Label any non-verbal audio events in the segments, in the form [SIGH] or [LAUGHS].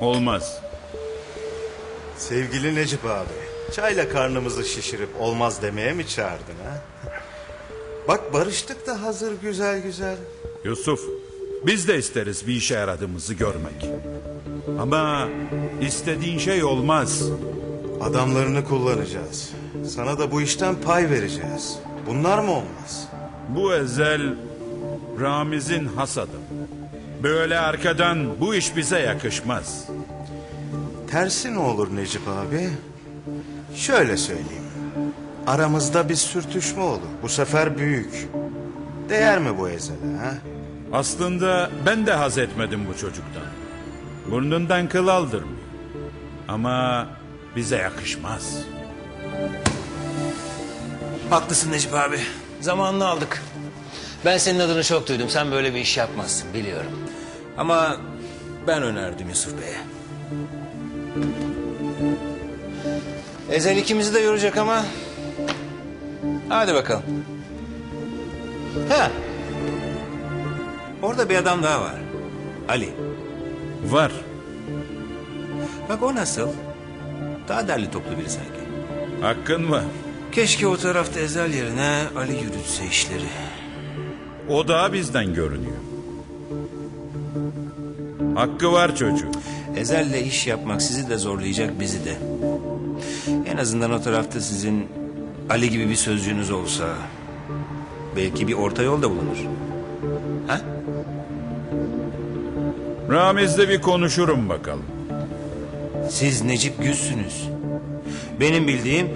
Olmaz. Sevgili Necip abi, çayla karnımızı şişirip olmaz demeye mi çağırdın ha? Bak barıştık da hazır güzel güzel. Yusuf, biz de isteriz bir işe yaradığımızı görmek. Ama istediğin şey olmaz. Adamlarını kullanacağız. Sana da bu işten pay vereceğiz. Bunlar mı olmaz? Bu ezel Ramiz'in hasadı. Böyle arkadan bu iş bize yakışmaz. Tersi ne olur Necip abi? Şöyle söyleyeyim. Aramızda bir sürtüşme olur. Bu sefer büyük. Değer mi bu ezele ha? Aslında ben de haz etmedim bu çocuktan. Burnundan kıl aldırmıyor. Ama bize yakışmaz. Haklısın Necip abi. Zamanını aldık. Ben senin adını çok duydum. Sen böyle bir iş yapmazsın biliyorum. Ama ben önerdim Yusuf Bey'e. Ezel ikimizi de yoracak ama... Hadi bakalım. Ha. Orada bir adam daha var. Ali. Var. Bak o nasıl? Daha derli toplu biri sanki. Hakkın var. Keşke o tarafta Ezel yerine Ali yürütse işleri. O da bizden görünüyor. Hakkı var çocuğun. Ezel'le iş yapmak sizi de zorlayacak bizi de. En azından o tarafta sizin Ali gibi bir sözcüğünüz olsa... ...belki bir orta yol da bulunur. Ha? Ramiz'le bir konuşurum bakalım. Siz Necip Güzsünüz. Benim bildiğim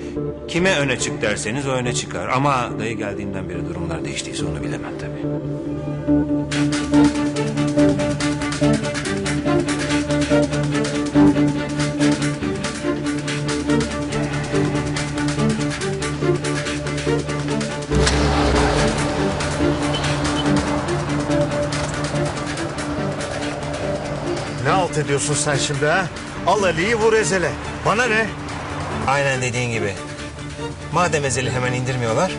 kime öne çık derseniz o öne çıkar. Ama dayı geldiğinden beri durumlar değiştiyse onu bilemem tabii. Ediyorsun sen şimdi ha? Al Ali'yi vur ezele. Bana ne? Aynen dediğin gibi. Madem Ezel'i hemen indirmiyorlar...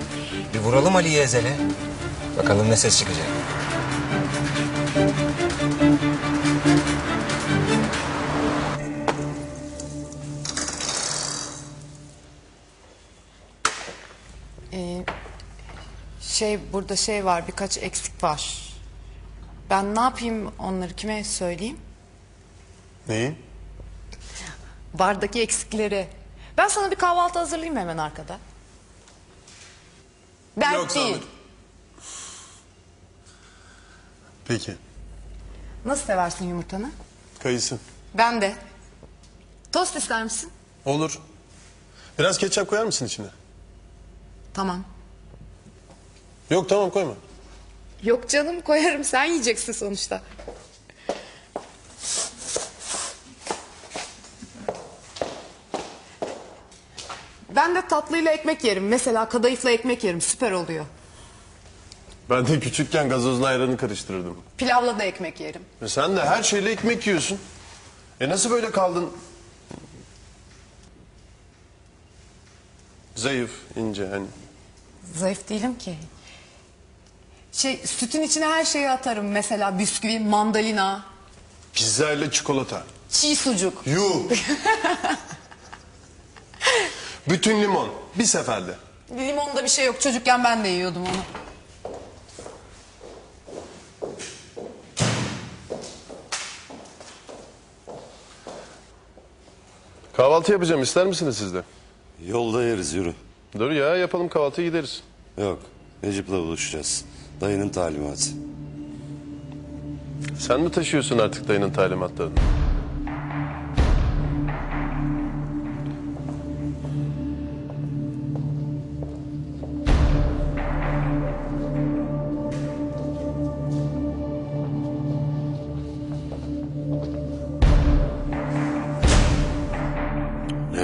...bir vuralım Ali'yi Ezel'e. Bakalım ne ses çıkacak. Şey burada şey var birkaç eksik var. Ben ne yapayım onları kime söyleyeyim? Neyi? Bardaki eksikleri. Ben sana bir kahvaltı hazırlayayım hemen arkada. Dert Yok, değil. Peki. Nasıl seversin yumurtanı? Kayısı. Ben de. Tost ister misin? Olur. Biraz ketçap koyar mısın içine? Tamam. Yok tamam koyma. Yok canım koyarım sen yiyeceksin sonuçta. Ben de tatlıyla ekmek yerim. Mesela kadayıfla ekmek yerim. Süper oluyor. Ben de küçükken gazozla ayranı karıştırırdım. Pilavla da ekmek yerim. E sen de her şeyle ekmek yiyorsun. E nasıl böyle kaldın? Zayıf, ince hani. Zayıf değilim ki. Şey sütün içine her şeyi atarım. Mesela bisküvi, mandalina, Pizza ile çikolata. çiğ sucuk. Yuh. [LAUGHS] Bütün limon bir seferde. Limonda bir şey yok. Çocukken ben de yiyordum onu. Kahvaltı yapacağım ister misiniz siz de? Yolda yeriz yürü. Dur ya yapalım kahvaltıya gideriz. Yok Necip'le buluşacağız. Dayının talimatı. Sen mi taşıyorsun artık dayının talimatlarını?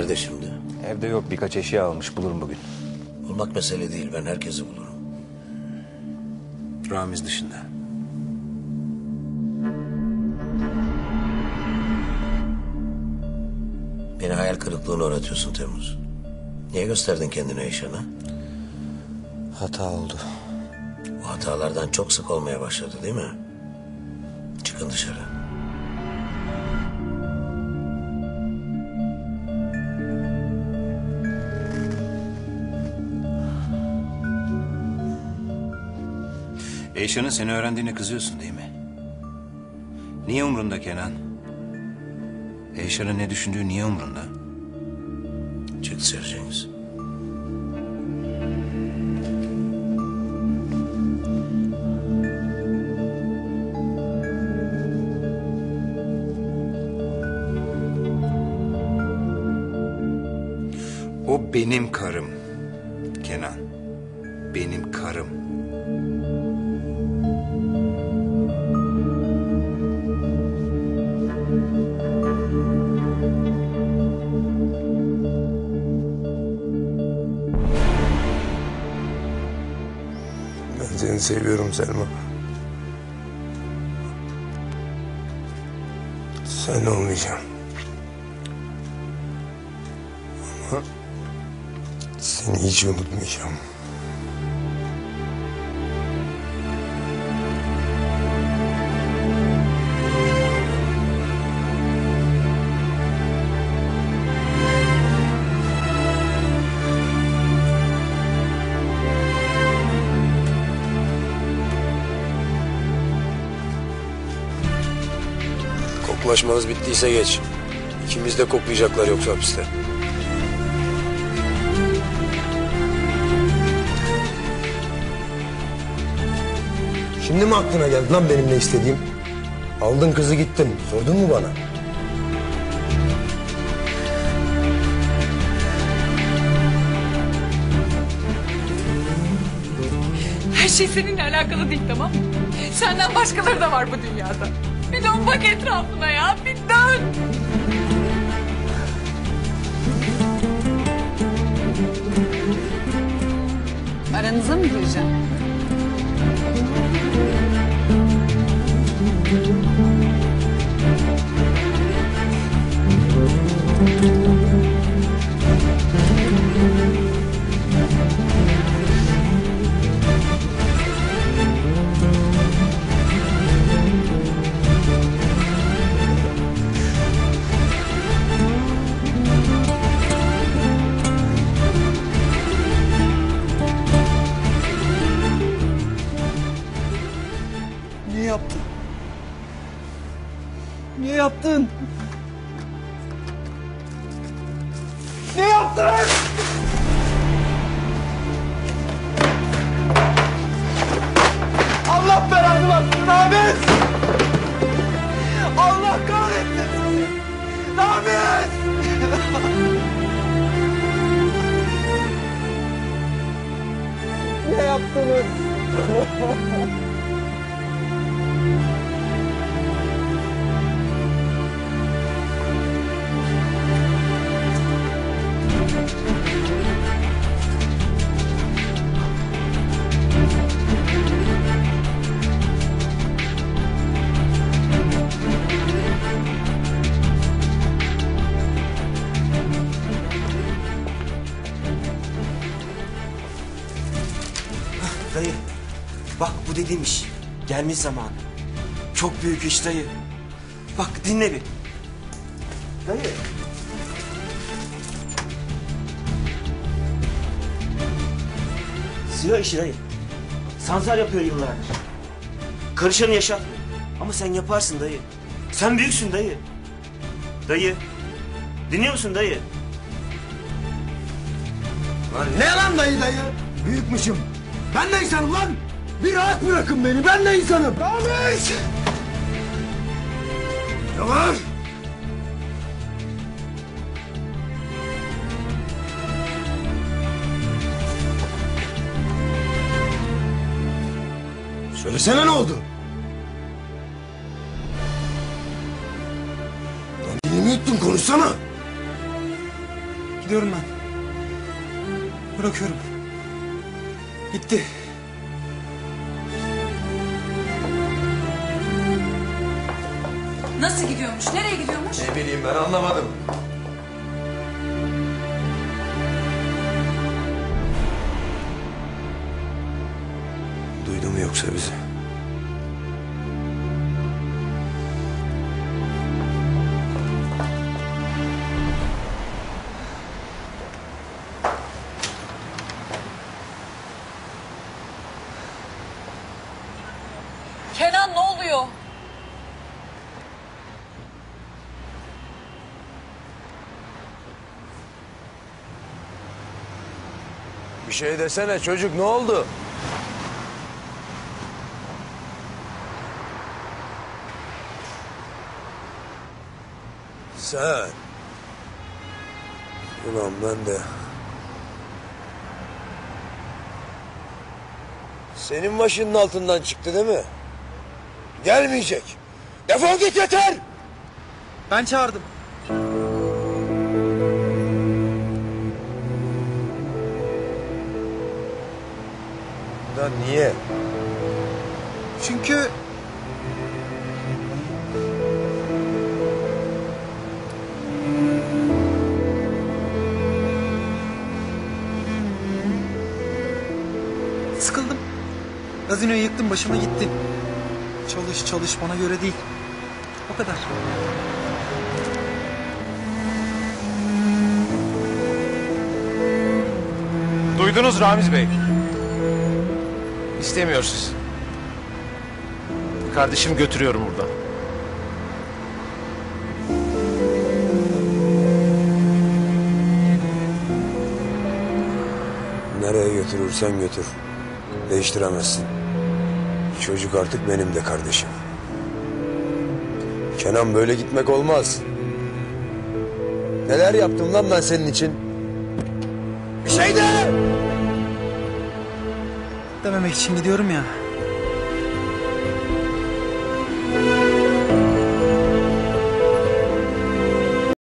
Nerede şimdi? Evde yok birkaç eşya almış bulurum bugün. Bulmak mesele değil ben herkesi bulurum. Ramiz dışında. Beni hayal kırıklığına uğratıyorsun Temmuz. Niye gösterdin kendine Eyşan'a? Hata oldu. Bu hatalardan çok sık olmaya başladı değil mi? Çıkın dışarı. Eyşan'ın seni öğrendiğine kızıyorsun değil mi? Niye umrunda Kenan? Eyşan'ın ne düşündüğü niye umrunda? Çık dışarı. O benim karım. Kenan. Benim karım. Seviyorum Selma. Sen olmayacağım. Ama seni hiç unutmayacağım. Koklaşmanız bittiyse geç. İkimiz de koklayacaklar yoksa hapiste. Şimdi mi aklına geldi lan benim ne istediğim? Aldın kızı gittin. Sordun mu bana? Her şey seninle alakalı değil tamam mı? Senden başkaları da var bu dünyada. Bir dön bak etrafına ya bir dön. Aranıza mı gireceğim? Ramiz! Allah kahretsin seni! Ramiz! [LAUGHS] ne yaptınız? [LAUGHS] bak bu dediğim iş gelmiş zamanı. Çok büyük iş dayı. Bak dinle bir. Dayı. Silah işi dayı. Sansar yapıyor yıllardır. Karışanı yaşatmıyor. Ama sen yaparsın dayı. Sen büyüksün dayı. Dayı. Dinliyor musun dayı? Lan ne lan dayı dayı? Büyükmüşüm. Ben de insanım lan. Bir rahat bırakın beni. Ben de insanım. Ramiz! Ne var? Söylesene ne oldu? Lan dilimi yuttun konuşsana. Gidiyorum ben. Bırakıyorum. Bitti. Nasıl gidiyormuş? Nereye gidiyormuş? Ne bileyim ben anlamadım. Duydu mu yoksa bizi? Bir şey desene çocuk ne oldu? Sen. Ulan ben de. Senin başının altından çıktı değil mi? Gelmeyecek. Defol git yeter. Ben çağırdım. Niye? Çünkü... Sıkıldım. Gazinoyu yıktım başıma gitti. Çalış çalış bana göre değil. O kadar. Duydunuz Ramiz Bey. İstemiyor siz. Kardeşim götürüyorum buradan. Nereye götürürsen götür. Değiştiremezsin. Çocuk artık benim de kardeşim. Kenan böyle gitmek olmaz. Neler yaptım lan ben senin için? Bir şey de! Dememek için gidiyorum ya.